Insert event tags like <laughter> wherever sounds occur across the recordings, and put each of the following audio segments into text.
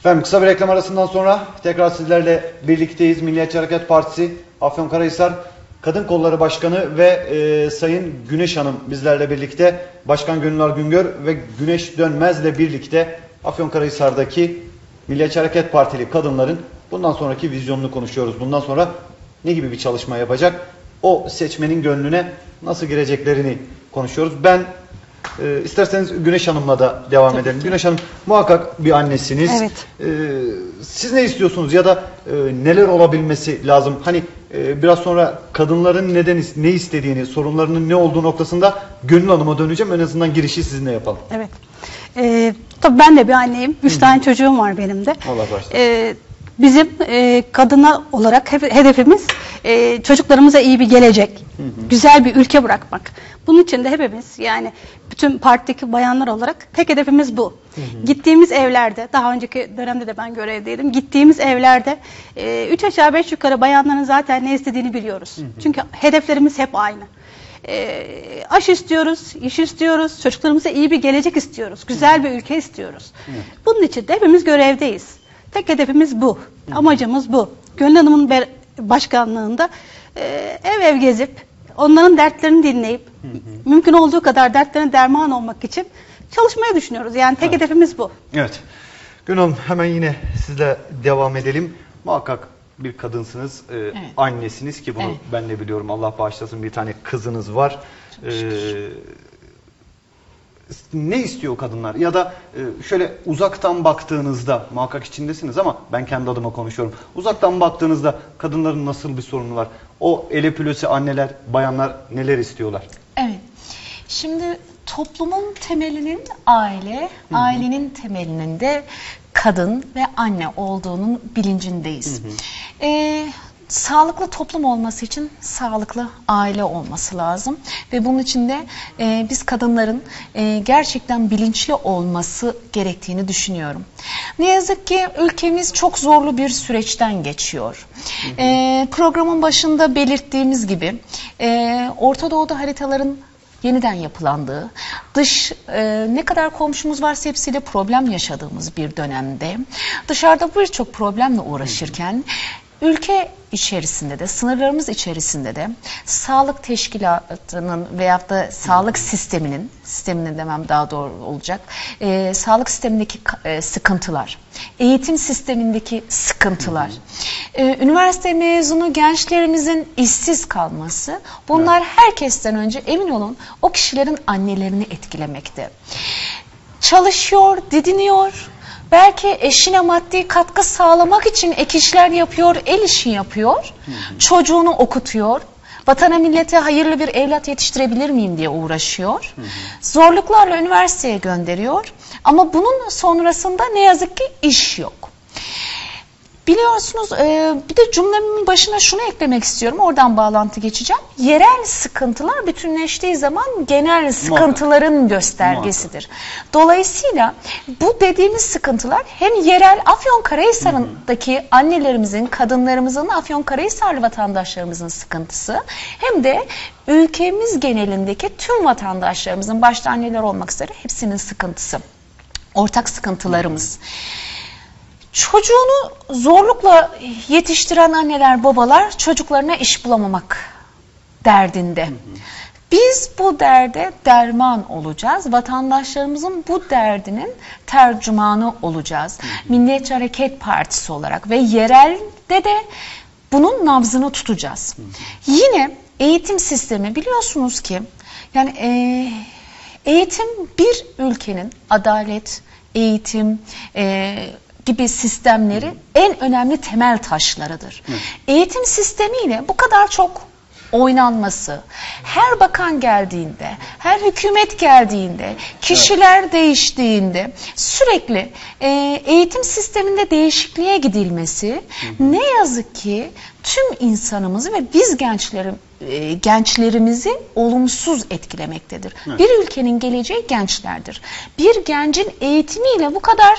Efendim kısa bir reklam arasından sonra tekrar sizlerle birlikteyiz. Milliyetçi Hareket Partisi Afyonkarahisar Kadın Kolları Başkanı ve e, Sayın Güneş Hanım bizlerle birlikte. Başkan Gönüller Güngör ve Güneş Dönmez'le birlikte Afyonkarahisar'daki Milliyetçi Hareket Partili kadınların bundan sonraki vizyonunu konuşuyoruz. Bundan sonra ne gibi bir çalışma yapacak? O seçmenin gönlüne nasıl gireceklerini konuşuyoruz. Ben e, isterseniz Güneş Hanım'la da devam Tabii edelim. ki. Güneş Hanım muhakkak bir annesiniz. Evet. E, siz ne istiyorsunuz ya da e, neler olabilmesi lazım? Hani e, biraz sonra kadınların neden ne istediğini, sorunlarının ne olduğu noktasında Gönül Hanım'a döneceğim. En azından girişi sizinle yapalım. Evet. Ee, tabii ben de bir anneyim. Üç tane çocuğum var benim de. Allah bağışlasın. Ee, bizim e, kadına olarak hep- hedefimiz e, çocuklarımıza iyi bir gelecek, güzel bir ülke bırakmak. Bunun için de hepimiz yani bütün partideki bayanlar olarak tek hedefimiz bu. Gittiğimiz evlerde, daha önceki dönemde de ben görevdeydim. Gittiğimiz evlerde e, üç aşağı beş yukarı bayanların zaten ne istediğini biliyoruz. Çünkü hedeflerimiz hep aynı. E, aş istiyoruz, iş istiyoruz, çocuklarımıza iyi bir gelecek istiyoruz, güzel bir ülke istiyoruz. Bunun için de hepimiz görevdeyiz. Tek hedefimiz bu, amacımız bu. Gönül Hanım'ın başkanlığında e, ev ev gezip, onların dertlerini dinleyip, mümkün olduğu kadar dertlerine derman olmak için çalışmayı düşünüyoruz. Yani tek hedefimiz bu. Evet. Gönül Hanım hemen yine sizle devam edelim. Muhakkak bir kadınsınız, e, annesiniz ki bunu Evet. ben de biliyorum. Allah bağışlasın bir tane kızınız var. E, ne istiyor kadınlar? Ya da e, şöyle uzaktan baktığınızda, muhakkak içindesiniz ama ben kendi adıma konuşuyorum. Uzaktan baktığınızda kadınların nasıl bir sorunu var? O elepülösü anneler, bayanlar neler istiyorlar? Evet. Şimdi toplumun temelinin aile, ailenin temelinin de kadın ve anne olduğunun bilincindeyiz. Ee, sağlıklı toplum olması için sağlıklı aile olması lazım ve bunun için de e, biz kadınların e, gerçekten bilinçli olması gerektiğini düşünüyorum. Ne yazık ki ülkemiz çok zorlu bir süreçten geçiyor. E, programın başında belirttiğimiz gibi e, Orta Doğu'da haritaların yeniden yapılandığı, dış e, ne kadar komşumuz varsa hepsiyle problem yaşadığımız bir dönemde, dışarıda birçok problemle uğraşırken, ülke içerisinde de, sınırlarımız içerisinde de sağlık teşkilatının veyahut da sağlık sisteminin, sisteminin demem daha doğru olacak, e, sağlık sistemindeki e, sıkıntılar, eğitim sistemindeki sıkıntılar, e, üniversite mezunu gençlerimizin işsiz kalması, bunlar herkesten önce emin olun o kişilerin annelerini etkilemekte. Çalışıyor, didiniyor, belki eşine maddi katkı sağlamak için ek işler yapıyor, el işi yapıyor, çocuğunu okutuyor, vatana millete hayırlı bir evlat yetiştirebilir miyim diye uğraşıyor. Zorluklarla üniversiteye gönderiyor ama bunun sonrasında ne yazık ki iş yok. Biliyorsunuz e, bir de cümlemin başına şunu eklemek istiyorum. Oradan bağlantı geçeceğim. Yerel sıkıntılar bütünleştiği zaman genel sıkıntıların göstergesidir. Dolayısıyla bu dediğimiz sıkıntılar hem yerel Afyonkarahisar'ındaki annelerimizin, kadınlarımızın, Afyonkarahisarlı vatandaşlarımızın sıkıntısı hem de ülkemiz genelindeki tüm vatandaşlarımızın başta anneler olmak üzere hepsinin sıkıntısı. Ortak sıkıntılarımız. Çocuğunu zorlukla yetiştiren anneler, babalar çocuklarına iş bulamamak derdinde. Biz bu derde derman olacağız. Vatandaşlarımızın bu derdinin tercümanı olacağız. Milliyetçi Hareket Partisi olarak ve yerelde de bunun nabzını tutacağız. Yine eğitim sistemi biliyorsunuz ki yani eee, eğitim bir ülkenin adalet, eğitim, eee, gibi sistemleri en önemli temel taşlarıdır. Eğitim sistemiyle bu kadar çok oynanması, her bakan geldiğinde, her hükümet geldiğinde, kişiler değiştiğinde sürekli e, eğitim sisteminde değişikliğe gidilmesi ne yazık ki tüm insanımızı ve biz gençlerim e, gençlerimizi olumsuz etkilemektedir. Bir ülkenin geleceği gençlerdir. Bir gencin eğitimiyle bu kadar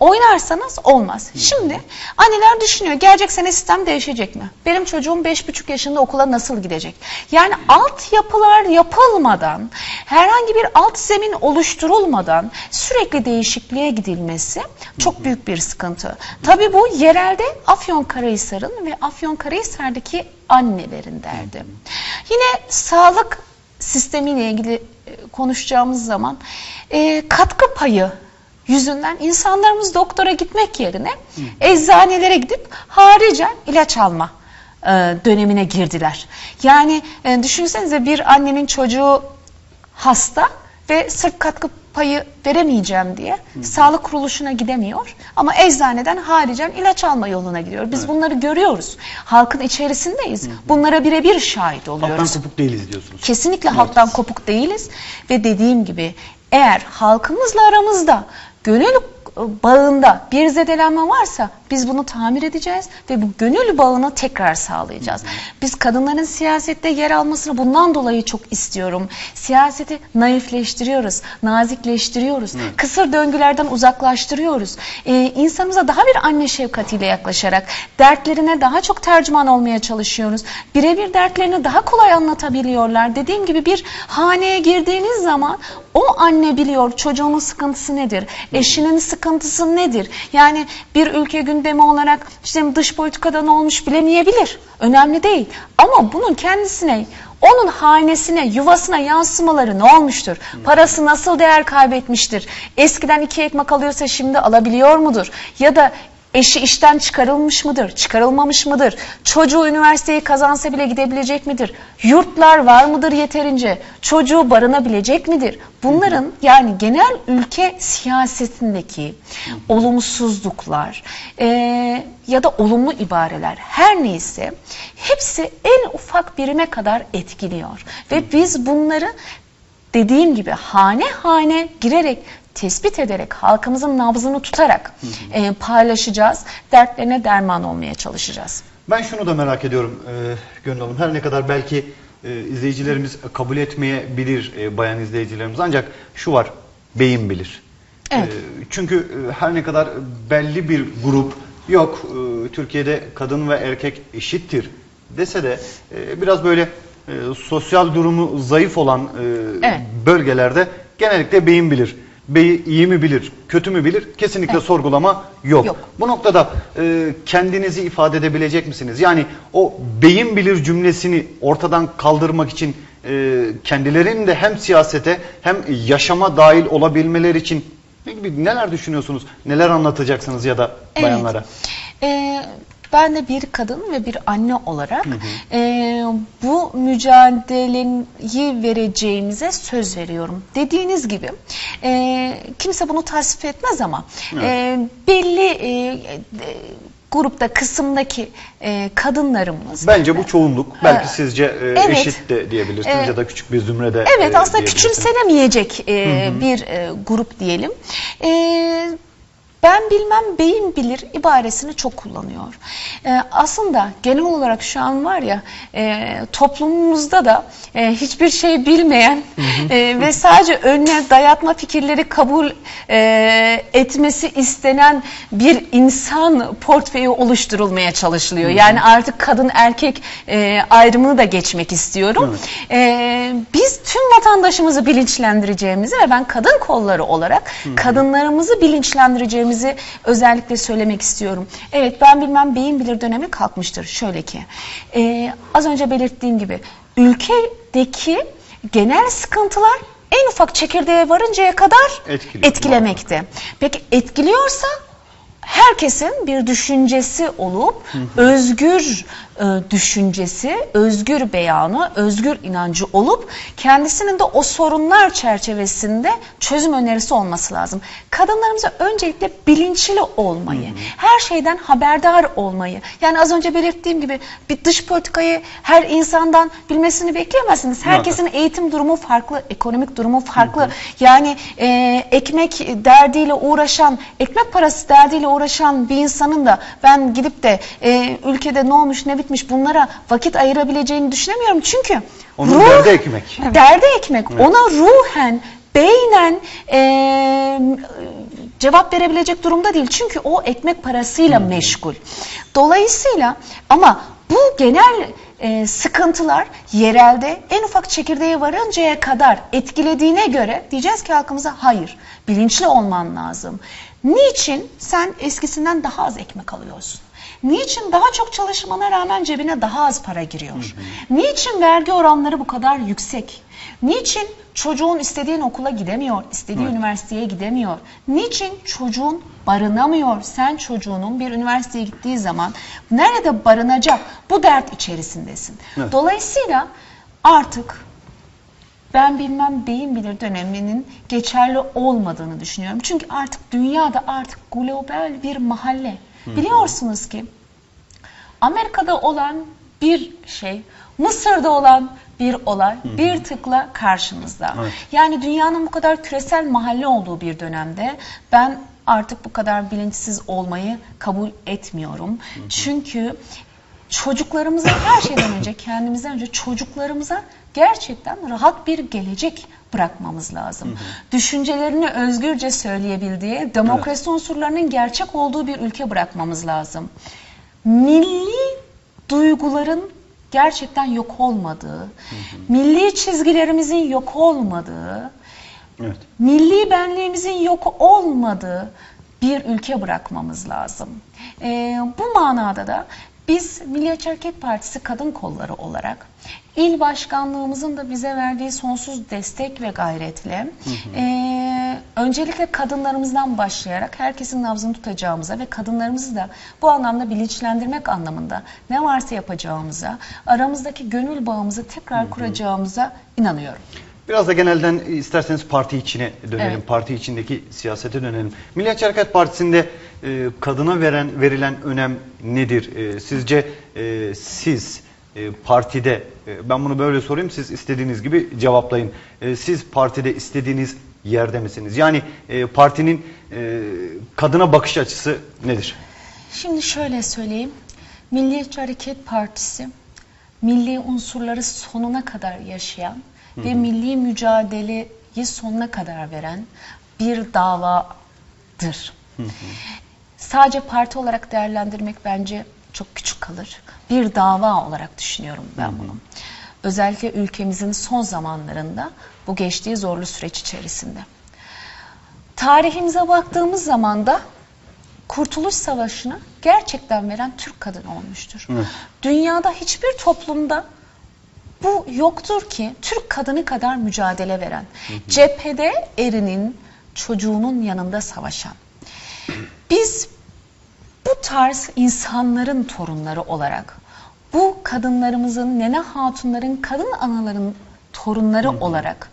oynarsanız olmaz. Şimdi anneler düşünüyor gelecek sene sistem değişecek mi? Benim çocuğum 5,5 yaşında okula nasıl gidecek? Yani altyapılar yapılmadan herhangi bir alt zemin oluşturulmadan sürekli değişikliğe gidilmesi çok büyük bir sıkıntı. Tabii bu yerelde Afyonkarahisar'ın ve Afyonkarahisar'daki annelerin derdi. Yine sağlık sistemiyle ilgili e, konuşacağımız zaman e, katkı payı yüzünden insanlarımız doktora gitmek yerine eczanelere gidip haricen ilaç alma e, dönemine girdiler. Yani e, düşünsenize bir annenin çocuğu hasta ve sırf katkı payı veremeyeceğim diye sağlık kuruluşuna gidemiyor ama eczaneden haricen ilaç alma yoluna gidiyor. Biz bunları görüyoruz. Halkın içerisindeyiz. Bunlara birebir şahit oluyoruz. Halktan kopuk değiliz diyorsunuz. Kesinlikle halktan kopuk değiliz ve dediğim gibi eğer halkımızla aramızda gönül bağında bir zedelenme varsa biz bunu tamir edeceğiz ve bu gönül bağını tekrar sağlayacağız. Biz kadınların siyasette yer almasını bundan dolayı çok istiyorum. Siyaseti naifleştiriyoruz, nazikleştiriyoruz, kısır döngülerden uzaklaştırıyoruz. Ee, insanımıza daha bir anne şefkatiyle yaklaşarak dertlerine daha çok tercüman olmaya çalışıyoruz. Birebir dertlerini daha kolay anlatabiliyorlar. Dediğim gibi bir haneye girdiğiniz zaman o anne biliyor çocuğunun sıkıntısı nedir, eşinin sıkıntısı nedir. Yani bir ülke gündemi olarak işte dış politikadan olmuş bilemeyebilir. Önemli değil. Ama bunun kendisine onun hanesine, yuvasına yansımaları ne olmuştur? Parası nasıl değer kaybetmiştir? Eskiden iki ekmek alıyorsa şimdi alabiliyor mudur? Ya da Eşi işten çıkarılmış mıdır? Çıkarılmamış mıdır? Çocuğu üniversiteyi kazansa bile gidebilecek midir? Yurtlar var mıdır yeterince? Çocuğu barınabilecek midir? Bunların yani genel ülke siyasetindeki olumsuzluklar e, ya da olumlu ibareler her neyse hepsi en ufak birime kadar etkiliyor. Ve biz bunları dediğim gibi hane hane girerek tespit ederek, halkımızın nabzını tutarak e, paylaşacağız. Dertlerine derman olmaya çalışacağız. Ben şunu da merak ediyorum e, Gönül Hanım. Her ne kadar belki e, izleyicilerimiz kabul etmeyebilir e, bayan izleyicilerimiz. Ancak şu var, beyin bilir. Evet. E, çünkü e, her ne kadar belli bir grup yok, e, Türkiye'de kadın ve erkek eşittir dese de e, biraz böyle e, sosyal durumu zayıf olan e, Evet. bölgelerde genellikle beyin bilir. Beyi iyi mi bilir, kötü mü bilir? Kesinlikle Evet. sorgulama yok. Yok. Bu noktada e, kendinizi ifade edebilecek misiniz? Yani o beyin bilir cümlesini ortadan kaldırmak için e, kendilerinin de hem siyasete hem yaşama dahil olabilmeleri için ne gibi neler düşünüyorsunuz? Neler anlatacaksınız ya da Evet. bayanlara? Ee, ben de bir kadın ve bir anne olarak e, bu mücadeleyi vereceğimize söz veriyorum. Dediğiniz gibi e, kimse bunu tasvip etmez ama e, belli e, e, grupta, kısımdaki e, kadınlarımız Bence bu çoğunluk. Belki Ha, sizce e, evet. eşit de diyebilirsiniz Evet. ya da küçük bir zümrede Evet e, aslında küçümsenemeyecek e, bir e, grup diyelim. E, ben bilmem beyin bilir ibaresini çok kullanıyor. E, aslında genel olarak şu an var ya e, toplumumuzda da e, hiçbir şey bilmeyen e, ve sadece önüne dayatma fikirleri kabul e, etmesi istenen bir insan portföyü oluşturulmaya çalışılıyor. Yani artık kadın erkek e, ayrımını da geçmek istiyorum. E, biz tüm vatandaşımızı bilinçlendireceğimizi ve ben kadın kolları olarak kadınlarımızı bilinçlendireceğimizi özellikle söylemek istiyorum. Evet ben bilmem beyin bilir dönemi kalkmıştır. Şöyle ki e, az önce belirttiğim gibi ülkedeki genel sıkıntılar en ufak çekirdeğe varıncaya kadar Etkiliyor. etkilemekte. Peki etkiliyorsa herkesin bir düşüncesi olup özgür e, düşüncesi, özgür beyanı, özgür inancı olup kendisinin de o sorunlar çerçevesinde çözüm önerisi olması lazım. Kadınlarımıza öncelikle bilinçli olmayı, her şeyden haberdar olmayı. Yani az önce belirttiğim gibi bir dış politikayı her insandan bilmesini bekleyemezsiniz. Herkesin eğitim durumu farklı, ekonomik durumu farklı. Yani e, ekmek derdiyle uğraşan, ekmek parası derdiyle uğraşan bir insanın da ben gidip de e, ülkede ne olmuş ne bitmiş bunlara vakit ayırabileceğini düşünemiyorum. Çünkü Onun derdi ekmek. Derdi ekmek. Ona ruhen, beynen e, cevap verebilecek durumda değil. Çünkü o ekmek parasıyla meşgul. Dolayısıyla ama bu genel e, sıkıntılar yerelde en ufak çekirdeğe varıncaya kadar etkilediğine göre diyeceğiz ki halkımıza hayır bilinçli olman lazım. Niçin sen eskisinden daha az ekmek alıyorsun? Niçin daha çok çalışmana rağmen cebine daha az para giriyor? Niçin vergi oranları bu kadar yüksek? Niçin çocuğun istediğin okula gidemiyor, istediği Evet. üniversiteye gidemiyor? Niçin çocuğun barınamıyor? Sen çocuğunun bir üniversiteye gittiği zaman nerede barınacak? Bu dert içerisindesin. Evet. Dolayısıyla artık ben bilmem beyin bilir döneminin geçerli olmadığını düşünüyorum. Çünkü artık dünyada artık global bir mahalle. Biliyorsunuz ki Amerika'da olan bir şey, Mısır'da olan bir olay bir tıkla karşımızda. Evet. Yani dünyanın bu kadar küresel mahalle olduğu bir dönemde ben artık bu kadar bilinçsiz olmayı kabul etmiyorum. Çünkü çocuklarımıza her şeyden önce kendimizden önce çocuklarımıza gerçekten rahat bir gelecek bırakmamız lazım. Düşüncelerini özgürce söyleyebildiği, demokrasi unsurlarının gerçek olduğu bir ülke bırakmamız lazım. Milli duyguların gerçekten yok olmadığı, milli çizgilerimizin yok olmadığı, Evet. milli benliğimizin yok olmadığı bir ülke bırakmamız lazım. Ee, bu manada da biz Milliyetçi Hareket Partisi kadın kolları olarak il başkanlığımızın da bize verdiği sonsuz destek ve gayretle ee, öncelikle kadınlarımızdan başlayarak herkesin nabzını tutacağımıza ve kadınlarımızı da bu anlamda bilinçlendirmek anlamında ne varsa yapacağımıza, aramızdaki gönül bağımızı tekrar kuracağımıza inanıyorum. Biraz da genelden isterseniz parti içine dönelim. Evet. Parti içindeki siyasete dönelim. Milliyetçi Hareket Partisi'nde e, kadına veren verilen önem nedir? E, sizce e, siz e, partide e, ben bunu böyle sorayım siz istediğiniz gibi cevaplayın. E, siz partide istediğiniz yerde misiniz? Yani e, partinin e, kadına bakış açısı nedir? Şimdi şöyle söyleyeyim. Milliyetçi Hareket Partisi milli unsurları sonuna kadar yaşayan ve milli mücadeleyi sonuna kadar veren bir davadır. Sadece parti olarak değerlendirmek bence çok küçük kalır. Bir dava olarak düşünüyorum ben bunu. Özellikle ülkemizin son zamanlarında bu geçtiği zorlu süreç içerisinde. Tarihimize baktığımız zaman da Kurtuluş Savaşı'nı gerçekten veren Türk kadını olmuştur. Evet. Dünyada hiçbir toplumda bu yoktur ki Türk kadını kadar mücadele veren, cephede erinin, çocuğunun yanında savaşan. Biz bu tarz insanların torunları olarak, bu kadınlarımızın, nene hatunların, kadın anaların torunları olarak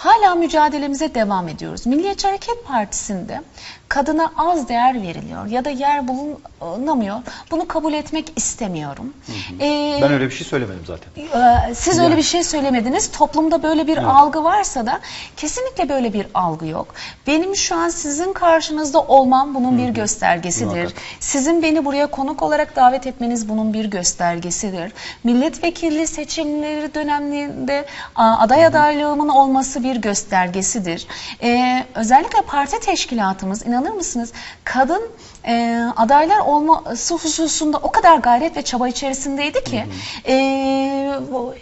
hala mücadelemize devam ediyoruz. Milliyetçi Hareket Partisi'nde kadına az değer veriliyor ya da yer bulunamıyor. Bunu kabul etmek istemiyorum. Ee, Ben öyle bir şey söylemedim zaten. ee, Siz öyle Yani. bir şey söylemediniz. Toplumda böyle bir Evet. algı varsa da kesinlikle böyle bir algı yok. Benim şu an sizin karşınızda olmam bunun bir göstergesidir. Muhakkak. Sizin beni buraya konuk olarak davet etmeniz bunun bir göstergesidir. Milletvekili seçimleri döneminde a, aday adaylığımın olması bir göstergesidir. Ee, özellikle parti teşkilatımız inanır mısınız kadın e, adaylar olması hususunda o kadar gayret ve çaba içerisindeydi ki e, bu-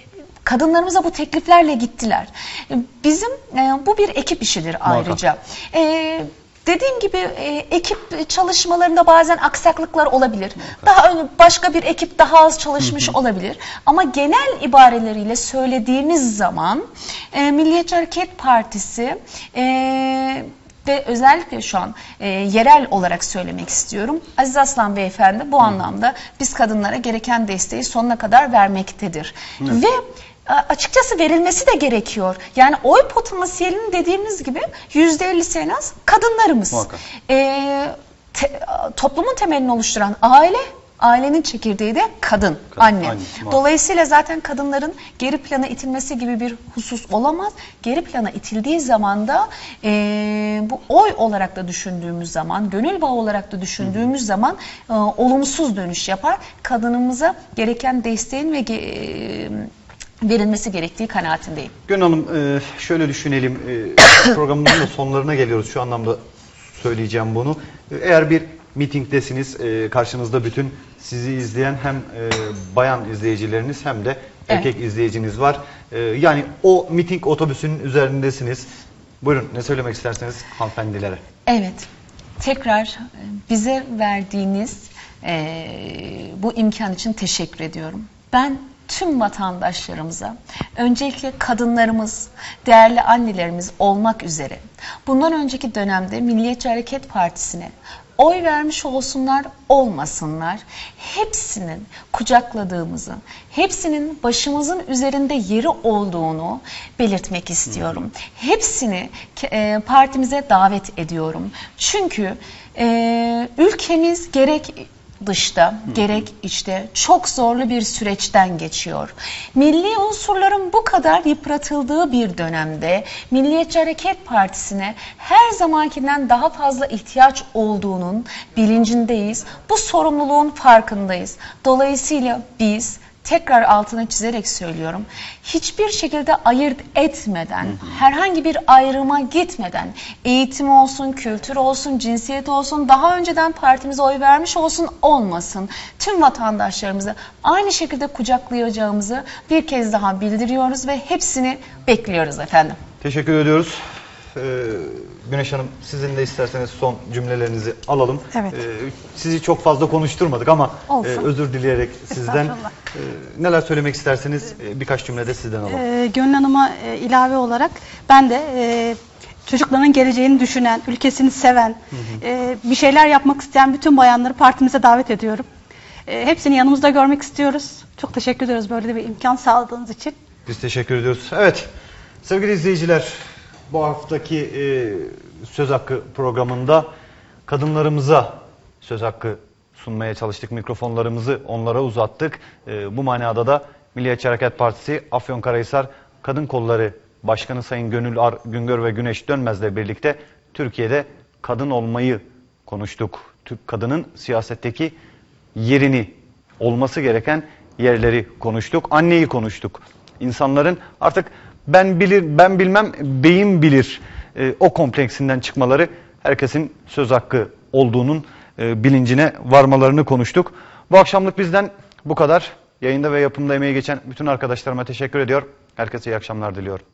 kadınlarımıza bu tekliflerle gittiler. E, Bizim e, bu bir ekip işidir ayrıca. E, Dediğim gibi e, ekip çalışmalarında bazen aksaklıklar olabilir. Daha başka bir ekip daha az çalışmış olabilir. Ama genel ibareleriyle söylediğimiz zaman e, Milliyetçi Hareket Partisi e, ve özellikle şu an e, yerel olarak söylemek istiyorum. Aziz Aslan Beyefendi bu anlamda biz kadınlara gereken desteği sonuna kadar vermektedir. Ve e, açıkçası verilmesi de gerekiyor. Yani oy potansiyelinin dediğimiz gibi %50'si en az kadınlarımız. Muhakkak. E, te- toplumun temelini oluşturan aile, ailenin çekirdeği de kadın, Kadın, anne. anne. Dolayısıyla zaten kadınların geri plana itilmesi gibi bir husus olamaz. Geri plana itildiği zaman da e, bu oy olarak da düşündüğümüz zaman, gönül bağı olarak da düşündüğümüz zaman e, olumsuz dönüş yapar. Kadınımıza gereken desteğin ve e, verilmesi gerektiği kanaatindeyim. Gönül Hanım şöyle düşünelim. <coughs> Programımızın da sonlarına geliyoruz. Şu anlamda söyleyeceğim bunu. Eğer bir mitingdesiniz. E, karşınızda bütün sizi izleyen hem e, bayan izleyicileriniz hem de erkek izleyiciniz var. E, yani o miting otobüsünün üzerindesiniz. Buyurun ne söylemek isterseniz hanımefendilere. Evet, tekrar e, bize verdiğiniz e, bu imkan için teşekkür ediyorum. Ben tüm vatandaşlarımıza, öncelikle kadınlarımız, değerli annelerimiz olmak üzere, bundan önceki dönemde Milliyetçi Hareket Partisi'ne oy vermiş olsunlar olmasınlar hepsinin kucakladığımızı, hepsinin başımızın üzerinde yeri olduğunu belirtmek istiyorum. Hepsini ke- e, partimize davet ediyorum. Çünkü e, ülkemiz gerek dışta gerek içte çok zorlu bir süreçten geçiyor. Milli unsurların bu kadar yıpratıldığı bir dönemde Milliyetçi Hareket Partisi'ne her zamankinden daha fazla ihtiyaç olduğunun bilincindeyiz. Bu sorumluluğun farkındayız. Dolayısıyla biz tekrar altına çizerek söylüyorum. Hiçbir şekilde ayırt etmeden, herhangi bir ayrıma gitmeden, eğitim olsun, kültür olsun, cinsiyet olsun, daha önceden partimize oy vermiş olsun, olmasın. Tüm vatandaşlarımızı aynı şekilde kucaklayacağımızı bir kez daha bildiriyoruz ve hepsini bekliyoruz efendim. Teşekkür ediyoruz. Ee, Güneş Hanım sizin de isterseniz son cümlelerinizi alalım. Evet. Ee, sizi çok fazla konuşturmadık ama Olsun. e, özür dileyerek sizden e, neler söylemek isterseniz e, birkaç cümlede sizden alalım. Ee, Gönül Hanım'a e, ilave olarak ben de e, çocukların geleceğini düşünen, ülkesini seven, e, bir şeyler yapmak isteyen bütün bayanları partimize davet ediyorum. E, hepsini yanımızda görmek istiyoruz. Çok teşekkür ediyoruz böyle bir imkan sağladığınız için. Biz teşekkür ediyoruz. Evet sevgili izleyiciler bu haftaki e, Söz Hakkı programında kadınlarımıza söz hakkı sunmaya çalıştık. Mikrofonlarımızı onlara uzattık. E, bu manada da Milliyetçi Hareket Partisi Afyonkarahisar Kadın Kolları Başkanı Sayın Gönül Ar Güngör ve Güneş Dönmez'le birlikte Türkiye'de kadın olmayı konuştuk. Türk kadının siyasetteki yerini, olması gereken yerleri konuştuk. Anneyi konuştuk. İnsanların artık ben bilir, ben bilmem, beyin bilir e, o kompleksinden çıkmaları herkesin söz hakkı olduğunun e, bilincine varmalarını konuştuk. Bu akşamlık bizden bu kadar. Yayında ve yapımda emeği geçen bütün arkadaşlarıma teşekkür ediyor. Herkese iyi akşamlar diliyorum.